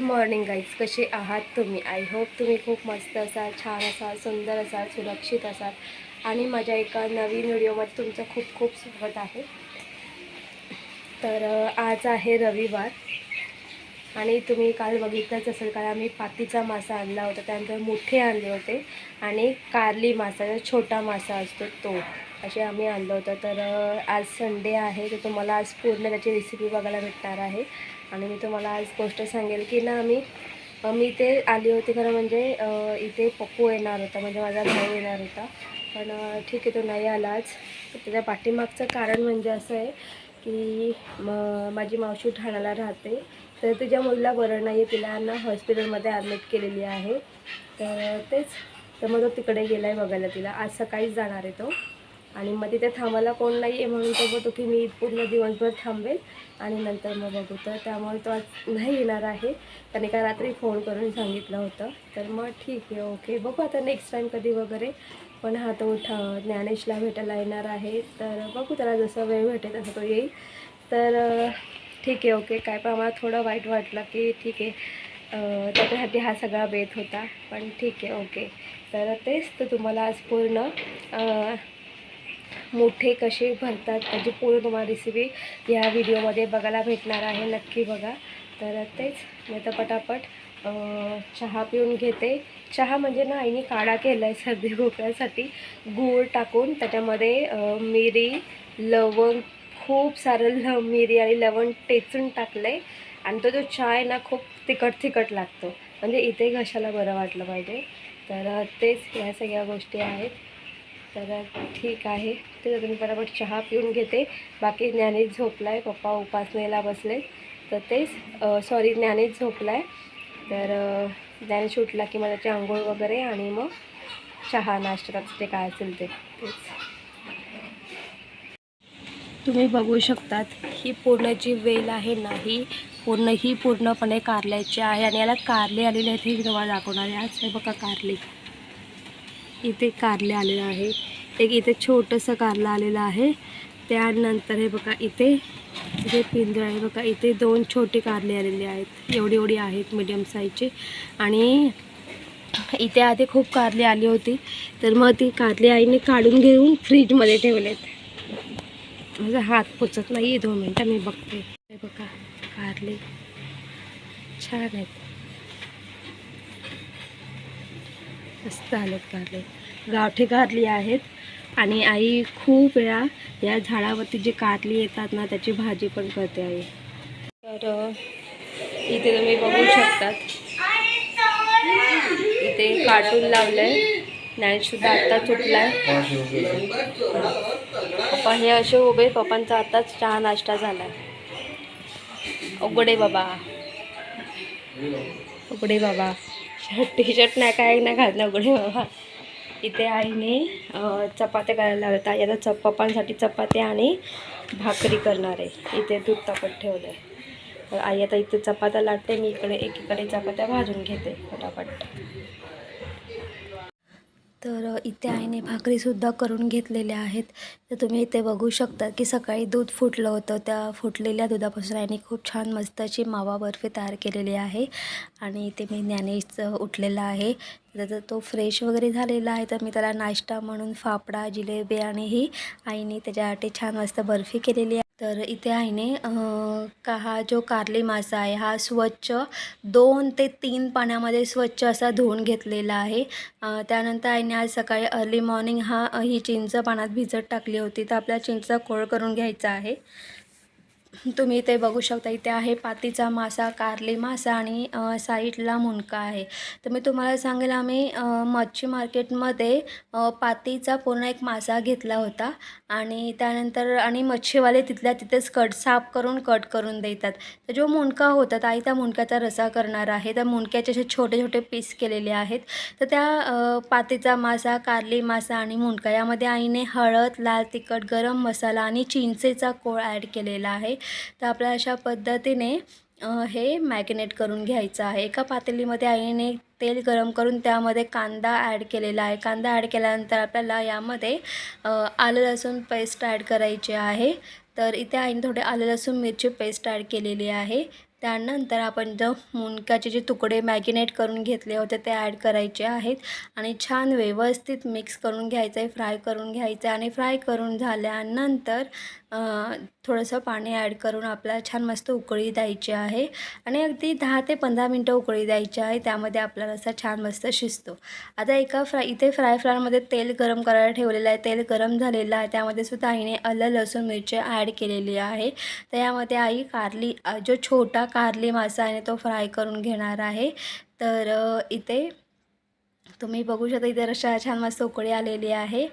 Morning guys कसे आहात तुम्ही? आय होप तुम्ही खूप मस्त असाल छान असाल सुंदर असाल सुरक्षित असाल. आणि माझ्या एका नवीन व्हिडिओमध्ये तुमचं खूप खूप स्वागत आहे. तर आज आहे रविवार. आणि तुम्ही काल बघितलंच असेल कारण आम्ही पातीचा मासा आणला होता. त्यानंतर मोठे आणले होते. आणि कारली मासा जो छोटा मासा असतो तो असे आम्ही आणलं होतं. तर आज संडे आहे. तर तुम्हाला आज पूर्ण त्याची रेसिपी बघायला भेटणार आहे. आणि मी तुम्हाला आज गोष्ट सांगेल की ना आम्ही मी इथे आली होती खरं म्हणजे इथे पप्पू येणार होता म्हणजे माझा भाऊ येणार होता. पण ठीक आहे तो नाही आला आज. त्याच्या पाठीमागचं कारण म्हणजे असं आहे की म माझी मावशी ठाण्याला राहते. तर तिच्या मुलीला बरं नाही आहे तिला ना हॉस्पिटलमध्ये ॲडमिट केलेली आहे. तर तेच तर मग तो तिकडे गेला आहे बघायला तिला. आज सकाळीच जाणार आहे तो. आणि मग तिथे थांबायला कोण नाही आहे म्हणून तो बोलतो की मी पूर्ण दिवसभर थांबेल आणि नंतर मग बघू. तर त्यामुळे तो आज नाही येणार आहे. त्याने का रात्री फोन करून सांगितलं होतं. तर मग ठीक आहे ओके. बघू आता नेक्स्ट टाईम कधी वगैरे. पण हा तो उठा ज्ञानेशला भेटायला येणार आहे. तर बघू त्याला जसं वेळ भेटेल तसं तो येईल. तर ठीक आहे ओके. काय पण आम्हाला थोडं वाईट वाटलं की ठीक आहे. त्याच्यासाठी हा सगळा बेत होता. पण ठीक आहे ओके. तर तेच तर तुम्हाला आज पूर्ण मोठे कसे भरतात त्याची पूर्ण तुम्हाला रेसिपी या व्हिडिओमध्ये बघायला भेटणार आहे नक्की बघा. तर तेच मी तर पटापट चहा पिऊन घेते. चहा म्हणजे ना आईने काढा केला आहे सर्दी खोकल्यासाठी गूळ टाकून त्याच्यामध्ये मिरी लवंग खूप सारं ल मिरी आणि लवंग टेचून टाकलं आहे आणि तो जो चहा आहे ना खूप तिखट तिखट लागतो. म्हणजे इथे घशाला बरं वाटलं पाहिजे? तर तेच ह्या सगळ्या गोष्टी आहेत. तर ठीक आहे. ते मी बरोबर चहा पिऊन घेते. बाकी ज्ञानेच झोपला आहे पप्पा उपासनेला बसले. तर तेच सॉरी ज्ञानेश झोपला आहे तर अ, ज्ञानेश उठला की मग त्याची आंघोळ वगैरे आणि मग चहा नाश्त्याचं ते काय असेल ते. तेच. तुम्ही बघू शकतात ही पूर्ण जी वेल आहे ना ही पूर्ण ही पूर्णपणे कारल्याची आहे आणि याला कारले आलेले आहेत हे मी तुम्हाला दाखवणार आहे. आज हे बघा कारले. इथे कारले आलेलं आहे. एक इथे छोटंसं कारलं आलेलं आहे. त्यानंतर हे बघा इथे जे पिंजळ आहे बघा इथे दोन छोटे कारले आलेले आहेत. एवढी एवढी आहेत मीडियम साईजचे आणि इथे आधी खूप कारली आली होती. तर मग ती कारली आईने काढून घेऊन फ्रीजमध्ये ठेवलेत. माझा हात पोचत नाही दोन मिनटं मी बघते. बघा कारले. छान आहेत. मस्त आलेत कारले गावठी घातली आहेत. आणि आई खूप वेळा या झाडावरती जी कारली येतात ना त्याची भाजी पण करते आई. तर इथे तुम्ही बघू शकतात. इथे कार्टून लावलंय. आत्ता आत्ताच उठलाय पप्पा हे असे उभे पप्पांचा आत्ताच चहा नाश्ता झालाय. उघडे बाबा. उघडे बाबा. शर्ट टी शर्ट नाही काय नाही घालणं उघडे बाबा इथे आईने चपात्या करायला लावतात आता चप पप्पांसाठी चपात्या आणि भाकरी करणार आहे. इथे दूध तापत ठेवलं आहे आई आता इथे चपात्या लाटते मी इकडे एकीकडे चपात्या भाजून घेते फटाफट. तर इथे आईने भाकरीसुद्धा करून घेतलेल्या आहेत. तर तुम्ही इथे बघू शकता की सकाळी दूध फुटलं होतं. त्या फुटलेल्या दुधापासून आईने खूप छान मस्त अशी मावा बर्फी तयार केलेली आहे आणि इथे मी ज्ञानेश उठलेला आहे. तर तो फ्रेश वगैरे झालेला आहे. तर मी त्याला नाश्ता म्हणून फाफडा जिलेबी आणि ही आईने त्याच्यासाठी छान मस्त बर्फी केलेली आहे तर इथे आईने का हा जो कारले मासा आहे हा स्वच्छ दोन ते तीन पाण्यामध्ये स्वच्छ असा धुवून घेतलेला आहे. त्यानंतर आईने आज सकाळी अर्ली मॉर्निंग हा ही चिंच पाण्यात भिजत टाकली होती. तर आपल्याला चिंचचा कोळ करून घ्यायचा आहे. तुम्ही इथे बघू शकता इथे आहे पातीचा मासा कारली मासा आणि साईडला मुणका आहे. तर मी तुम्हाला सांगेल आम्ही मच्छी मार्केटमध्ये पातीचा पूर्ण एक मासा घेतला होता. आणि त्यानंतर आणि मच्छीवाले तिथल्या तिथेच कट साफ करून कट करून देतात. तर जो मुणका होता तर आई त्या मुणक्याचा रसा करणार आहे. त्या मुणक्याचे असे छोटे छोटे पीस केलेले आहेत. तर त्या पातीचा मासा कारली मासा आणि मुणका यामध्ये आईने हळद लाल तिखट गरम मसाला आणि चिंचेचा कोळ ॲड केलेला आहे. तर आपल्या अशा पद्धतीने हे मॅगिनेट करून घ्यायचं आहे. एका पातेलीमध्ये आईने तेल गरम करून त्यामध्ये कांदा ॲड केलेला आहे. कांदा ॲड केल्यानंतर आपल्याला यामध्ये आलं लसूण पेस्ट ॲड करायची आहे. तर इथे आईने थोडे आलं लसूण मिरची पेस्ट ॲड केलेली आहे. त्यानंतर आपण जो मुनकाचे जे तुकडे मॅगिनेट करून घेतले होते ते ॲड करायचे आहेत. आणि छान व्यवस्थित मिक्स करून घ्यायचं आहे फ्राय करून घ्यायचं आहे आणि फ्राय करून झाल्यानंतर थोडंसं पाणी ॲड करून आपल्याला छान मस्त उकळी द्यायची आहे. आणि अगदी दहा ते पंधरा मिनटं उकळी द्यायची आहे. त्यामध्ये आपला रस्सा छान मस्त शिजतो. आता एका फ्राय इथे फ्राय फ्रायमध्ये तेल गरम करायला ठेवलेलं आहे. तेल गरम झालेलं आहे. त्यामध्ये सुद्धा आईने आलं लसूण मिरची ॲड केलेली आहे. तर यामध्ये आई कारली जो छोटा कारली मासा आहे तो फ्राय करून घेणार आहे. तर इथे तुम्ही बघू शकता इथे अशा छान मस्त उकळी आलेली आहे.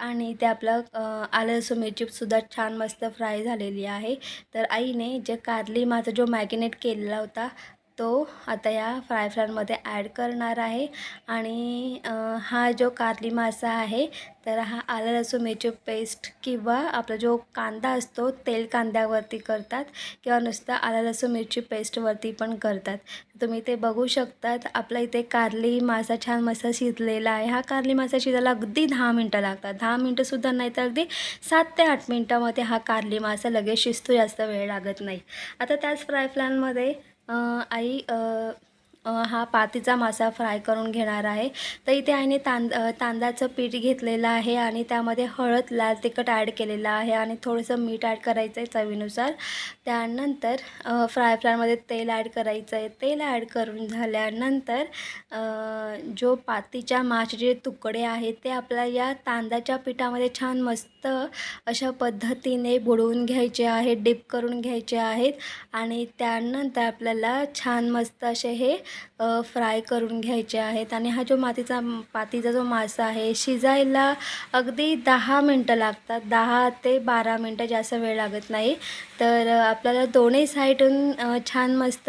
आणि ते आपलं आलं लसूण मिरचीसुद्धा छान मस्त फ्राय झालेली आहे. तर आईने जे कारली माझा जो मॅगिनेट केलेला होता तो आता या फ्राय फ्रायमध्ये ॲड करणार आहे. आणि हा जो कारली मासा आहे तर हा आलं लसूण मिरची पेस्ट किंवा आपला जो कांदा असतो तेल कांद्यावरती करतात किंवा नुसतं आलं लसूण मिरची पेस्टवरती पण करतात. तुम्ही ते बघू शकतात. आपला इथे कारली मासा छान मस्त शिजलेला आहे. हा कारली मासा शिजायला अगदी दहा मिनटं लागतात. दहा मिनटंसुद्धा नाही तर अगदी सात ते आठ मिनटामध्ये हा कारली मासा लगेच शिजतो जास्त वेळ लागत नाही. आता त्याच फ्राय फ्लॅनमध्ये आई हा पातीचा मासा फ्राय करून घेणार आहे. तर इथे आईने तांद तांदळाचं पीठ घेतलेलं आहे आणि त्यामध्ये हळद लाल तिखट ॲड केलेलं आहे आणि थोडंसं मीठ ॲड करायचं आहे चवीनुसार. त्यानंतर फ्राय फ्रायमध्ये तेल ॲड करायचं आहे. तेल ॲड करून झाल्यानंतर जो पातीच्या माशाचे तुकडे आहेत ते आपल्या या तांदळाच्या पिठामध्ये छान मस्त अशा पद्धतीने बुडवून घ्यायचे आहेत डिप करून घ्यायचे आहेत आणि त्यानंतर आपल्याला छान मस्त असे हे फ्राय करून घ्यायचे आहेत. आणि हा जो मातीचा पातीचा जो मासा आहे शिजायला अगदी दहा मिनटं लागतात. दहा ते बारा मिनटं जास्त वेळ लागत नाही. तर आप आपल्याला दोन्ही साईडून छान मस्त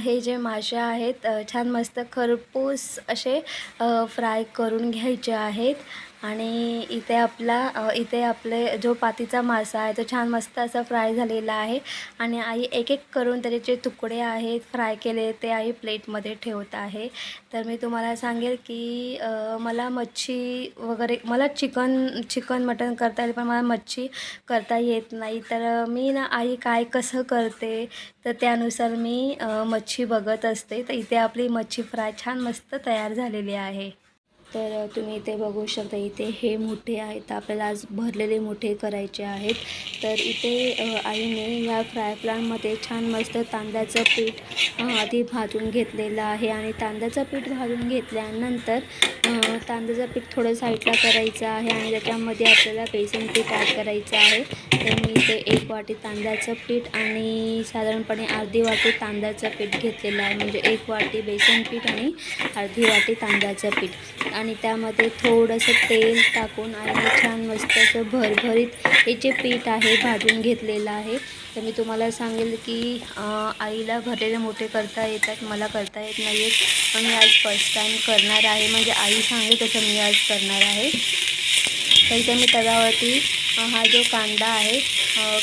हे जे मासे आहेत छान मस्त खरपूस असे फ्राय करून घ्यायचे आहेत. आणि इथे आपला इथे आपले जो पातीचा मासा आहे तो छान मस्त असा फ्राय झालेला आहे. आणि आई एक एक करून त्याचे जे तुकडे आहेत फ्राय केले ते आई प्लेटमध्ये ठेवत आहे. तर मी तुम्हाला सांगेल की मला मच्छी वगैरे मला चिकन चिकन मटन करता येईल पण मला मच्छी करता येत नाही. तर मी ना आई काय कसं करते तर त्यानुसार मी मच्छी बघत असते. तर इथे आपली मच्छी फ्राय छान मस्त तयार झालेली आहे. तर तुम्ही इथे बघू शकता इथे हे मोठे आहेत. आपल्याला आज भरलेले मोठे करायचे आहेत. तर इथे आईने या फ्राय पॅनमध्ये छान मस्त तांदळाचं पीठ आधी भाजून घेतलेलं आहे आणि तांदळाचं पीठ भाजून घेतल्यानंतर तांदळाचं पीठ थोडं साईडला करायचं आहे आणि त्याच्यामध्ये आपल्याला बेसन पीठ ॲड करायचं आहे. तर मी इथे एक वाटी तांदळाचं पीठ आणि साधारणपणे अर्धी वाटी तांदळाचं पीठ घेतलेलं आहे. म्हणजे एक वाटी बेसन पीठ आणि अर्धी वाटी तांदळाचं पीठ. आणि त्यामध्ये थोडंसं तेल टाकून आणि छान मस्त असं भरभरीत हे जे पीठ आहे भाजून घेतलेलं आहे. तर मी तुम्हाला सांगेल की आईला भरलेले मोठे करता येतात मला करता येत नाही आहेत पण मी आज फर्स्ट टाईम करणार आहे. म्हणजे आई सांगेल तसं मी आज करणार आहे. तर इथे मी तव्यावरती हा जो कांदा आहे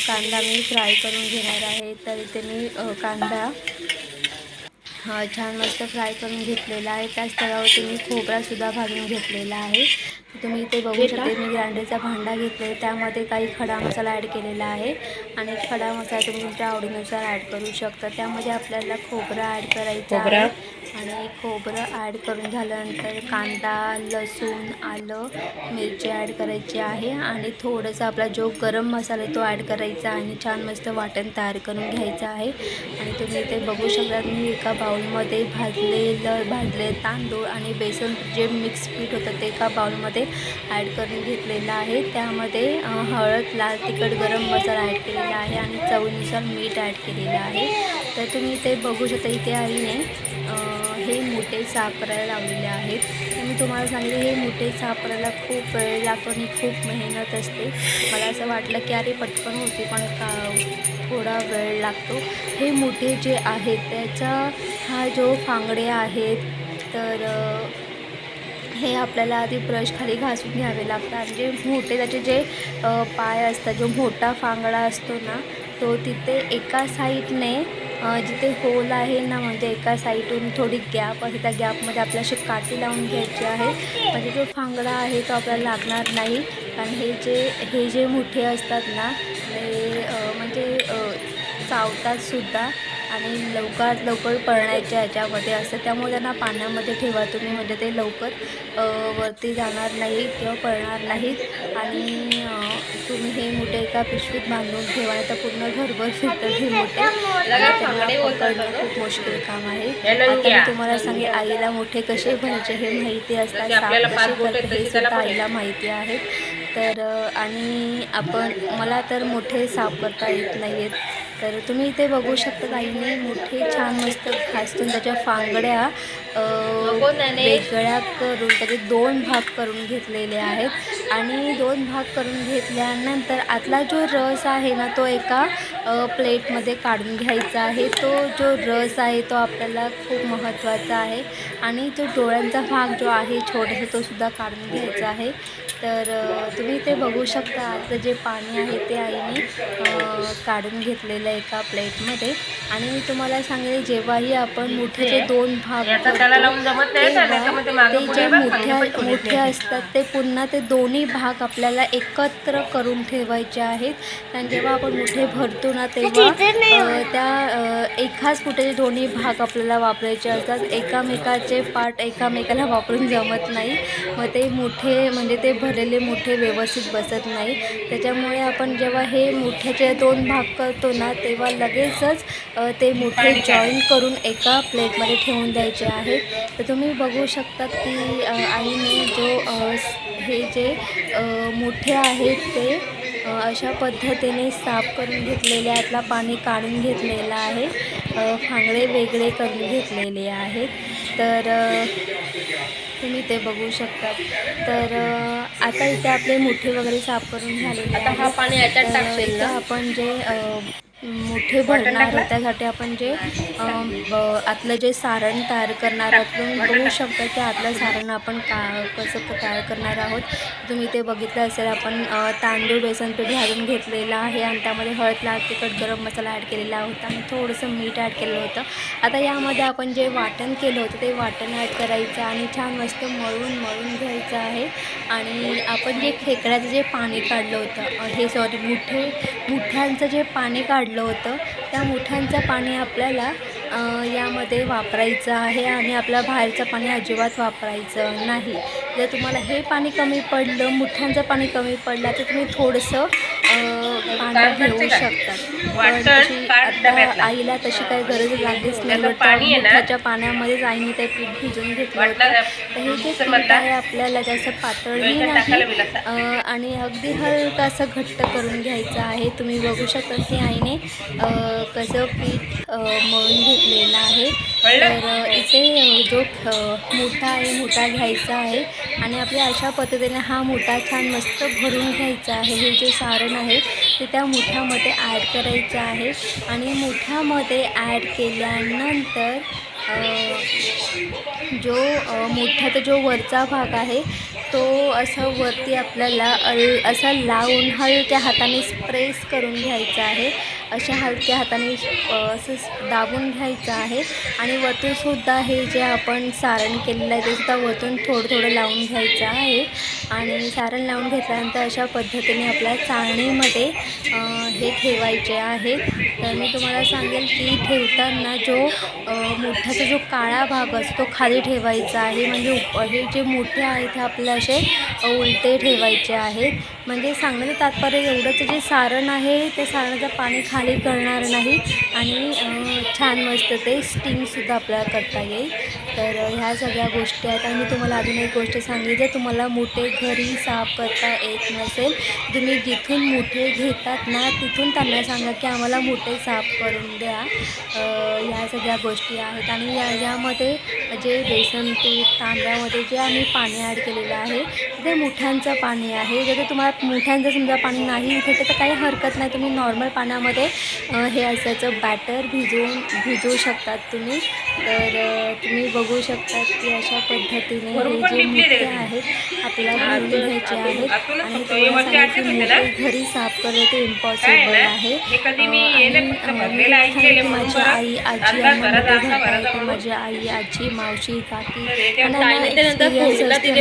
कांदा मी फ्राय करून घेणार आहे. तर इथे मी कांदा हा छान मस्त फ्राय करून घेतलेला आहे. त्याच तव्यावरती मी खोबरासुद्धा भाजून घेतलेला आहे. तुम्ही इथे बघू शकते मी ग्राइंडरचा भांडा घेतला आहे त्यामध्ये काही खडा मसाला ॲड केलेला आहे. आणि खडा मसाला तुम्ही तुमच्या आवडीनुसार ॲड करू शकता. त्यामध्ये आपल्याला खोबरं ॲड करायचं आहे. आणि खोबरं ॲड करून झाल्यानंतर कांदा लसूण आलं मिरची ॲड करायची आहे. आणि थोडंसं आपला जो गरम मसाला आहे तो ॲड करायचा आणि छान मस्त वाटण तयार करून घ्यायचं आहे. आणि तुम्ही ते बघू शकता मी एका बाउलमध्ये भाजलेलं भाजले तांदूळ आणि बेसन जे मिक्स पीठ होतं ते एका बाउलमध्ये ॲड करून घेतलेलं आहे. त्यामध्ये हळद लाल तिखट गरम मसाला ॲड केलेला आहे आणि चवीनुसार मीठ ॲड केलेलं आहे. तर तुम्ही ते बघू शकता इथे आईने हे मोठे सापरायला लावलेले आहेत. तर मी तुम्हाला सांगितलं हे मोठे सापरायला खूप वेळ लागतो आणि खूप मेहनत असते. मला असं वाटलं की अरे पटकन होते पण का थोडा वेळ लागतो. हे मोठे जे आहेत त्याचा हा जो फांगडे आहेत तर हे आपल्याला आधी ब्रश खाली घासून घ्यावे लागतात. जे मोठे त्याचे जे पाय असतात जो मोठा फांगडा असतो ना तो तिथे एका साईडने जिथे होल आहे ना म्हणजे एका साईडून थोडी गॅप आहे. त्या गॅपमध्ये आपल्या अशी काठी लावून घ्यायची आहे. म्हणजे जो फांगडा आहे तो आपल्याला लागणार नाही. कारण हे जे हे जे मोठे असतात ना हे म्हणजे चावतातसुद्धा चावतात सुद्धा. आणि लवकरात लवकर पळण्याच्या ह्याच्यामध्ये असतं. त्यामुळे त्यांना पाण्यामध्ये ठेवा तुम्ही म्हणजे ते लवकर वरती जाणार नाहीत किंवा पळणार नाहीत. आणि तुम्ही हे मोठे एका पिशवीत बांधून ठेवा नाही तर पूर्ण घरभर फिरतात हे मोठे. पकडणं खूप मुश्किल काम आहे. आता मी तुम्हाला सांगे आईला मोठे कसे भरायचे हे माहिती असतात. हे सुद्धा आईला माहिती आहे. तर आणि आपण मला तर मोठे साफ करता येत नाही आहेत तर तुम्ही इथे बघू शकता आईने मोठे छान मस्त घासून त्याच्या फांगड्या वेगळ्या करून त्याचे दोन भाग करून घेतलेले आहेत. आणि दोन भाग करून घेतल्यानंतर आतला जो रस आहे ना तो एका प्लेटमध्ये काढून घ्यायचा आहे. तो जो रस आहे तो आपल्याला खूप महत्त्वाचा आहे. आणि तो डोळ्यांचा भाग जो आहे छोटासा तो सुद्धा काढून घ्यायचा आहे. तर तुम्ही ते बघू शकता आतलं जे पाणी आहे ते आईने काढून घेतलेलं आहे एका प्लेटमध्ये. आणि मी तुम्हाला सांगेल जेव्हाही आपण मोठे जे दोन भाग ते जे मोठ्या मोठे असतात ते पुन्हा ते दोन्ही भाग आपल्याला एकत्र करून ठेवायचे आहेत. आणि जेव्हा आपण मोठे भरतो ना तेव्हा त्या एकाच कुठे दोन्ही भाग आपल्याला वापरायचे असतात. एकामेकाचे पार्ट एकामेकाला वापरून जमत नाही. मग ते मोठे म्हणजे ते भरलेले मोठे व्यवस्थित बसत नाही. त्याच्यामुळे आपण जेव्हा हे मोठ्याचे दोन भाग करतो ना तेव्हा लगेचच ते मोठे जॉईन करून एका प्लेटमध्ये ठेवून द्यायचे आहेत तर तुम्ही बघू शकतात की आईने जो हे जे मोठे आहेत ते अशा पद्धतीने साफ करून घेतलेले आतला पाणी काढून घेतलेलं आहे फांगडे वेगळे करून घेतलेले आहेत. तर तुम्ही ते बघू शकतात. तर आता इथे आपले मोठे वगैरे साफ करून झालेले आता हा पाणी आपण जे मोठे भरणार त्यासाठी आपण जे आतलं जे सारण तयार करणार आहोत तुम्ही बघू शकता की आतलं सारण आपण का कसं तयार करणार आहोत. तुम्ही ते बघितलं असेल आपण तांदूळ बेसन पीठ घालून घेतलेलं आहे आणि त्यामध्ये हळद लाल तिखट गरम मसाला ॲड केलेला होता आणि थोडंसं मीठ ॲड केलं होतं. आता यामध्ये आपण जे वाटण केलं होतं ते वाटण ॲड करायचं आणि छान मस्त मळून मळून घ्यायचं आहे. आणि आपण जे खेकड्याचं जे पाणी काढलं होतं हे सॉरी मुठे मुठ्यांचं जे पाणी काढलं होतं. त्या मुठ्यांचं पाणी आपल्याला यामध्ये वापरायचं आहे आणि आपल्या बाहेरचं पाणी अजिबात वापरायचं नाही. जर तुम्हाला हे पाणी कमी पडलं मुठ्यांचं पाणी कमी पडलं तर तुम्ही थोडंसं पाणी घेऊ शकता पण वाटण तशी काढ आता डब्यातला. आईला तशी काही गरज लागलीच नाही. त्याचं बट पाणी आहे ना, मुठाच्या पाण्यामध्येच आईने ते पीठ भिजून घेतलं होतं. हे जे पीठ आहे आपल्याला जास्त पातळही नाही. आणि अगदी हलकं असं घट्ट करून घ्यायचं आहे. तुम्ही बघू शकता की आईने कसं पीठ मळून घेतलेलं आहे? तर इथे जो मोठा आहे मोठा घ्यायचा आहे आणि आपल्या अशा पद्धतीने हा मोठा छान मस्त भरून घ्यायचा आहे. हे जे सारण आहे ते त्या मोठ्यामध्ये ॲड करायचं आहे आणि मोठ्यामध्ये ॲड केल्यानंतर जो मोठ्याचा जो वरचा भाग आहे तो असं वरती आपल्याला अल असा लावून हलक्या हाताने प्रेस करून घ्यायचा आहे. अशा हलक्या हाताने असं दाबून घ्यायचं आहे. आणि वरतूनसुद्धा हे जे आपण सारण केलेलं आहे तेसुद्धा वरतून थोडं थोडं लावून घ्यायचं आहे. आणि सारण लावून घेतल्यानंतर अशा पद्धतीने आपल्या चाळणीमध्ये हे ठेवायचे आहे. तर मी तुम्हाला सांगेल की ठेवताना जो मोठ्याचा जो काळा भाग असतो तो खाली ठेवायचा आहे. म्हणजे उप- हे जे मोठे आहेत ते आपल्याला असे उलटे ठेवायचे आहेत. म्हणजे सांगण्याचं तात्पर्य एवढंच जे सारण आहे ते सारणाचं पाणी खा खाली करणार नाही आणि छान मस्त ते स्टीमसुद्धा आपल्याला करता येईल. तर ह्या सगळ्या गोष्टी आहेत आणि मी तुम्हाला अजून एक गोष्ट सांगली जर तुम्हाला मोठे घरी साफ करता येत नसेल तुम्ही जिथून मोठे घेतात ना तिथून त्यांना सांगा की आम्हाला मोठे साफ करून द्या. ह्या सगळ्या गोष्टी आहेत आणि या यामध्ये जे बेसन पीठ तांदळामध्ये जे आम्ही पाणी ॲड केलेलं आहे ते मुठ्यांचं पाणी आहे. जर तुम्हाला मुठ्यांचं समजा पाणी नाही इथे तर काही हरकत नाही. तुम्ही नॉर्मल पाण्यामध्ये हे असायचं बॅटर भिजवून भिजवू शकतात तुम्ही. तर तुम्ही बघू शकतात की अशा पद्धतीने हे जे मोठे. आहेत आपल्याला भरून घ्यायचे आहेत. आणि तुम्हाला की घरी साफ करणं ते इम्पॉसिबल आहे? माझी. आई आजी मोठे. माझी आई आजी मावशी काकी.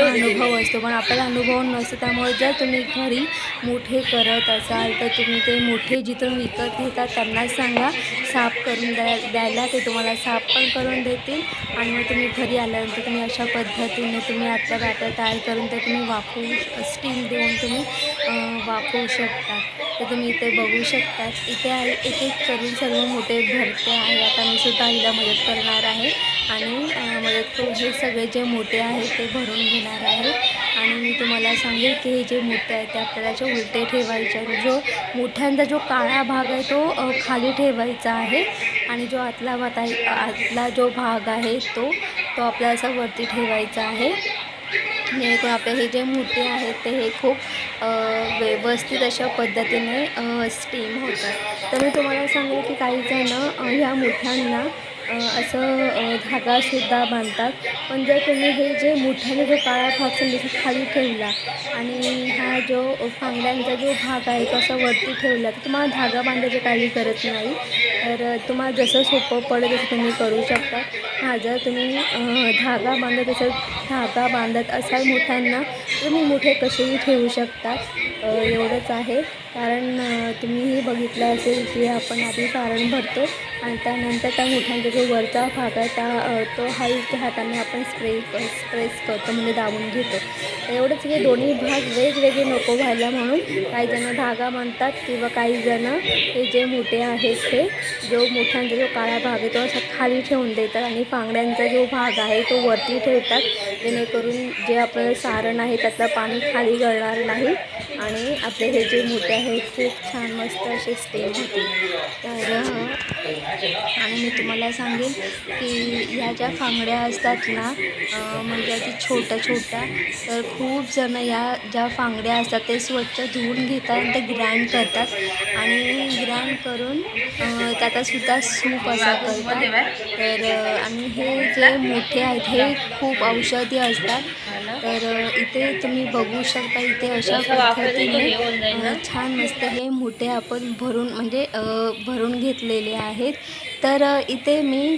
अनुभव असतो. पण आपल्याला अनुभव नसतो त्यामुळे जर तुम्ही घरी मोठे करत असाल तर तुम्ही ते मोठे जिथून विकत घेतात त्यांना सांगा साफ करून द्या द्यायला. ते तुम्हाला साफ पण करून देतील आणि मग तुम्ही घरी आल्यानंतर तुम्ही अशा पद्धतीने तुम्ही आत्ता बॅटर तयार करून ते तुम्ही वापरू स्टीम देऊन तुम्ही वापरू शकता. तर तुम्ही इथे बघू शकता. इथे आहे एक एक करून सर्व मोठे भरते आहे. आता मी सुद्धा हिला मदत करणार आहे. आणि मदत करून हे सगळे जे मोठे आहेत ते भरून घेणार आहे. आणि मी तुम्हाला सांगेल की हे जे मोठे आहेत ते आपल्याला जे उलटे ठेवायचे आहेत जो मोठ्यांदा जो काळा भाग आहे तो खाली ठेवायचा आहे. आणि जो आतला भात आहे आतला जो भाग आहे तो तो आपल्याला असा वरती ठेवायचा आहे. जेणेकरून आपले हे जे मोठे आहेत ते हे खूप व्यवस्थित अशा पद्धतीने स्टीम होतात. तर मी तुम्हाला सांगेल की काही जण ह्या मुठ्यांना असं धागासुद्धा बांधतात. पण जर तुम्ही हे जे मोठ्याने जो काळा भाग समजा खाली ठेवला आणि हा जो फांगड्यांचा जो भाग आहे तो असा वरती ठेवला तर तुम्हाला धागा बांधायचं काही करत नाही. तर तुम्हाला जसं सोपं पडेल तसं तुम्ही करू शकता. हा जर तुम्ही धागा बांधत असाल धागा बांधत असाल मोठ्यांना तुम्ही मोठे कसेही ठेवू शकता. एवढंच आहे. कारण तुम्हीही बघितलं असेल की आपण आधी सारण भरतो आणि त्यानंतर त्या मोठ्यांचा जो वरचा भाग आहे त्या तो हलक्या हाताने आपण स्प्रे स्प्रेस करतो म्हणजे दाबून घेतो. एवढंच हे दोन्ही भाग वेगवेगळे नको व्हायला म्हणून काही जण धागा म्हणतात किंवा काही जणं हे जे मोठे आहेत हे जो मोठ्यांचा जो काळा भाग आहे तो असा खाली ठेवून देतात आणि फांगड्यांचा जो भाग आहे तो वरती ठेवतात जेणेकरून जे आपलं सारण आहे त्यातलं पाणी खाली गळणार नाही आणि आपले हे जे मोठे आहेत खूप छान मस्त असे स्टेम होते तर आणि मी तुम्हाला सांगेन की ह्या ज्या फांगड्या असतात ना म्हणजे अगदी छोट्या छोट्या तर खूप जण या ज्या फांगड्या असतात ते स्वच्छ धुवून घेतात आणि ते ग्रँड करतात. आणि ग्रँड करून त्यातसुद्धा सूप असा करतात. तर आणि हे जे मोठे आहेत हे खूप औषधी असतात. तर इथे तुम्ही बघू शकता इथे अशा पद्धतीने छान मस्त हे मोठे आपण भरून म्हणजे भरून घेतलेले आहेत. तर इथे मी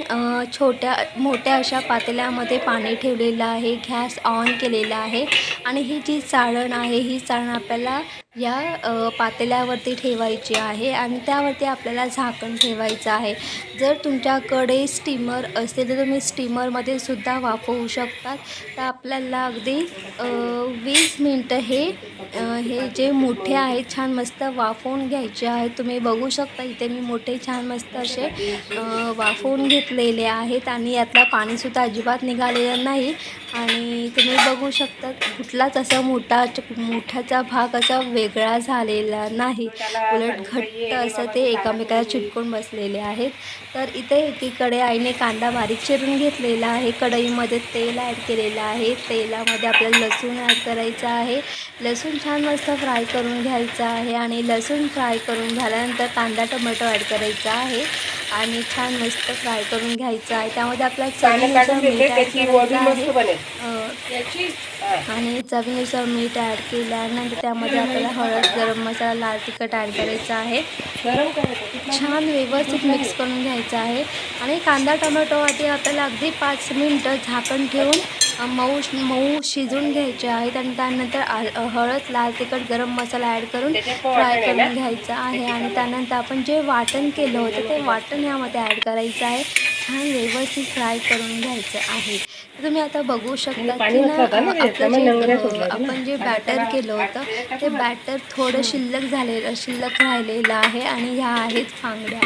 छोट्या मोठ्या अशा पातेल्यामध्ये पाणी ठेवलेलं आहे गॅस ऑन केलेला आहे आणि ही जी चाळण आहे ही चाळण आपल्याला या पातेल्यावरती ठेवायची आहे आणि त्यावरती आपल्याला झाकण ठेवायचं आहे. जर तुमच्याकडे स्टीमर असेल तर तुम्ही स्टीमरमध्ये सुद्धा वापरू शकतात तर आपल्याला अगदी वीस मिनटं हे हे जे मोठे आहेत छान मस्त वाफवून घ्यायचे आहेत. तुम्ही बघू शकता इथे मी मोठे छान मस्त असे वाफवून घेतलेले आहेत आणि यातला पाणीसुद्धा अजिबात निघालेलं नाही. आणि तुम्ही बघू शकता कुठलाच असा मोठा मोठ्याचा भाग असा वेगळा झालेला नाही. उलट घट्ट असं ते एकामेकाला चिटकून बसलेले आहेत. तर इथे एकीकडे आईने कांदा बारीक चिरून घेतलेला आहे. कढईमध्ये तेल ॲड केलेलं आहे. तेलामध्ये आपल्याला लसूण ॲड करायचं आहे. लसूण छान मस्त फ्राय करून घ्यायचं आहे आणि लसूण फ्राय करून झाल्यानंतर कांदा टोमॅटो ॲड करायचा आहे आणि छान मस्त फ्राय करून घ्यायचं आहे. त्यामध्ये आपल्याला चवीनुसार मीठ आहे. आणि चवीनुसार मीठ ॲड केल्यानंतर त्यामध्ये आपल्याला हळद गरम मसाला लाल तिखट ॲड करायचं आहे. छान व्यवस्थित मिक्स करून घ्यायचं आहे. आणि कांदा टोमॅटो आधी आपल्याला अगदी पाच मिनटं झाकण ठेवून मऊ मऊ शिजून घ्यायचे आहेत आणि त्यानंतर हळद लाल तिखट गरम मसाला ॲड करून फ्राय करून घ्यायचं आहे. आणि त्यानंतर आपण जे वाटण केलं होतं ते वाटण यामध्ये ॲड करायचं आहे. छान व्यवस्थित फ्राय करून घ्यायचं आहे. तुम्ही आता बघू शकता की ना आपण जे बॅटर केलं होतं ते बॅटर थोडं शिल्लक झालेलं शिल्लक राहिलेलं आहे आणि ह्या आहेत फांगड्या.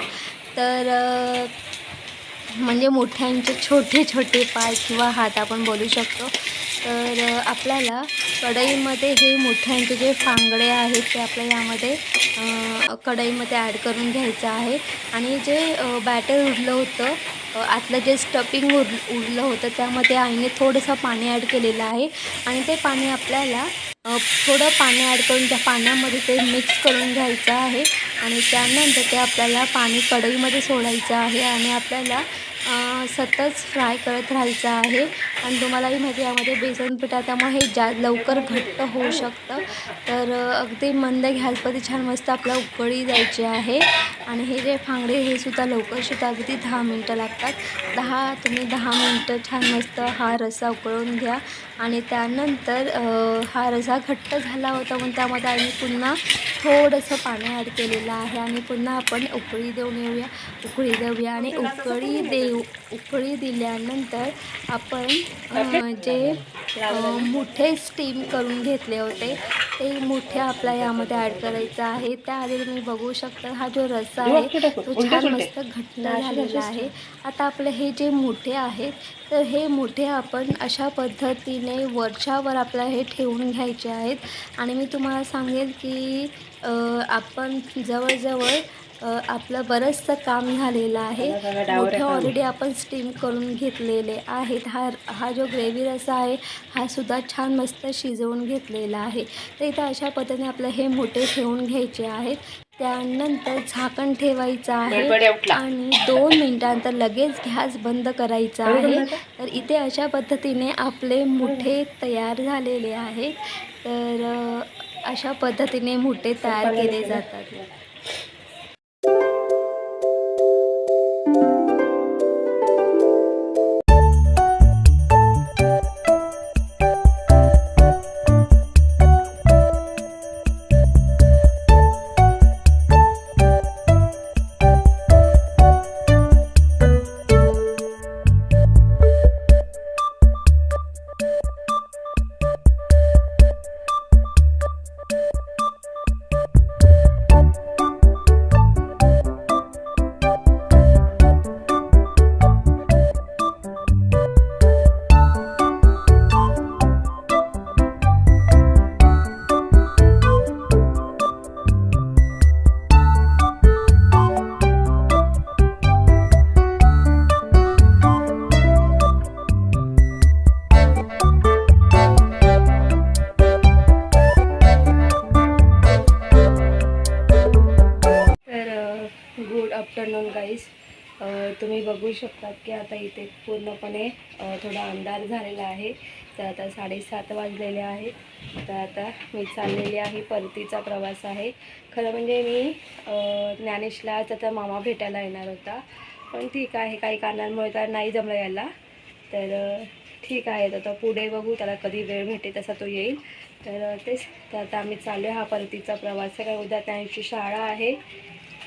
तर म्हणजे मोठ्यांचे छोटे छोटे पाय किंवा हात आपण बोलू शकतो. तर आपल्याला कढईमध्ये हे मोठ्यांचे जे फांगडे आहेत ते आपल्या यामध्ये कढईमध्ये ॲड करून घ्यायचं आहे. आणि जे बॅटर उरलं होतं आतलं जे स्टफिंग उर उरलं होतं त्यामध्ये आईने थोडंसं पाणी ॲड केलेलं आहे. आणि ते पाणी आपल्याला थोडं पाणी ॲड करून त्या पाण्यामध्ये ते मिक्स करून घ्यायचं आहे. आणि त्यानंतर ते आपल्याला पाणी कढईमध्ये सोडायचं आहे. आणि आपल्याला सतत फ्राय करत राहायचं आहे. आणि तुम्हालाही माहिती यामध्ये बेसन पिठा त्यामुळे हे जा लवकर घट्ट होऊ शकतं. तर अगदी मंद गॅसवरती छान मस्त आपल्या उकळी द्यायची आहे. आणि हे जे फांगडे हे सुद्धा लवकर सुद्धा अगदी दहा मिनटं लागतात. दहा तुम्ही दहा मिनटं छान मस्त हा रस्सा उकळून घ्या. आणि त्यानंतर हा रसा घट्ट झाला होता म्हणून त्यामध्ये आम्ही पुन्हा थोडंसं पाणी ॲड केलेलं आहे आणि पुन्हा आपण उकळी देऊन येऊया. उकळी देऊया आणि उकळी देऊ उकळी दिल्यानंतर आपण जे मोठे स्टीम करून घेतले होते ते मुठे आपल्या यामध्ये ॲड करायचं आहे. त्याआधी तुम्ही बघू शकता हा जो रस्सा आहे तो छान मस्त घट्ट झालेला आहे. आता आपले हे जे मुठे आहेत तर हे मुठे आपण अशा पद्धतीने वरच्यावर आपल्याला हे ठेवून घ्यायचे आहेत. आणि मी तुम्हाला सांगेल की अ, आपण जवळजवळ आपलं बरंचसं काम झालेलं आहे. मोठे ऑलरेडी आपण स्टीम करून घेतलेले आहेत. हा हा जो ग्रेव्ही रसा आहे हा सुद्धा छान मस्त शिजवून घेतलेला आहे. तर इथं अशा पद्धतीने आपलं हे मोठे ठेवून घ्यायचे आहेत. त्यानंतर झाकण ठेवायचं आहे. आणि दोन मिनिटांतर लगेच गॅस बंद करायचा आहे. तर इथे अशा पद्धतीने आपले मुठे तयार झालेले आहेत. तर अशा पद्धतीने मुठे तयार केले जातात. शकतात की आता इथे पूर्णपणे थोडा अंधार झालेला आहे. तर आता साडेसात वाजलेले आहेत तर आता मी चाललेली आहे. परतीचा प्रवास आहे. खरं म्हणजे मी अ, ज्ञानेशला त्याचा मामा भेटायला येणार होता. पण ठीक आहे. काही कारणांमुळे तर नाही जमलं यायला तर ठीक आहे. तर तो पुढे बघू. त्याला कधी वेळ भेटेल तसा तो येईल. तर तेच. तर आता आम्ही चालू आहे हा परतीचा प्रवास. आहे कारण उद्या त्यांची शाळा आहे.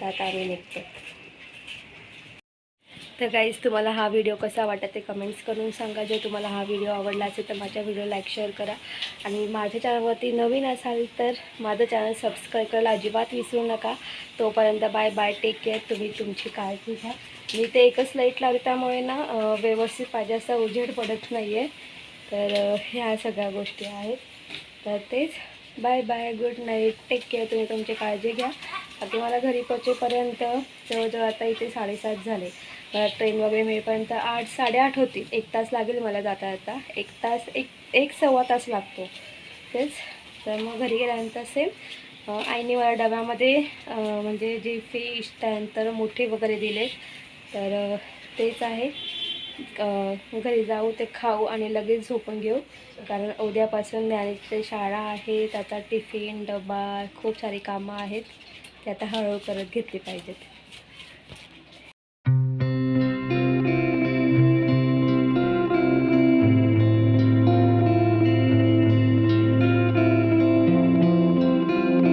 तर आता आम्ही निघतो. तर गाईज तुम्हाला हा व्हिडिओ कसा वाटत ते कमेंट्स करून सांगा. जर तुम्हाला हा व्हिडिओ आवडला असेल तर माझ्या व्हिडिओ लाईक शेअर करा. आणि माझ्या चॅनलवरती नवीन असाल तर माझं चॅनल सबस्क्राईब करायला अजिबात विसरू नका. तोपर्यंत बाय बाय टेक केअर तुम्ही तुमची काळजी घ्या. मी ते एकच लाइट लावली त्यामुळे ना व्यवस्थित पाहिजे असा उजेड पडत नाही आहे तर ह्या सगळ्या गोष्टी आहेत. तर तेच. Bye bye good night take care तुम्ही तुमची काळजी घ्या. आता मला घरी पोचेपर्यंत जवळजवळ आता इथे साडेसात झाले. ट्रेन वगैरे मिळेपर्यंत आठ साडेआठ होतील एक तास लागेल मला जाता जाता. एक तास एक एक सव्वा तास लागतो. तेच. तर मग घरी गेल्यानंतर सेम आईने मला डब्यामध्ये म्हणजे जे फिश त्यानंतर मोठे वगैरे दिले. तर तेच आहे. घरी जाऊ ते खाऊ आणि लगेच झोपून घेऊ. कारण उद्यापासून ज्ञानीची शाळा आहे. त्याचा टिफिन डबा खूप सारी कामं आहेत. ते आता हळूहळू करत घेतली पाहिजेत.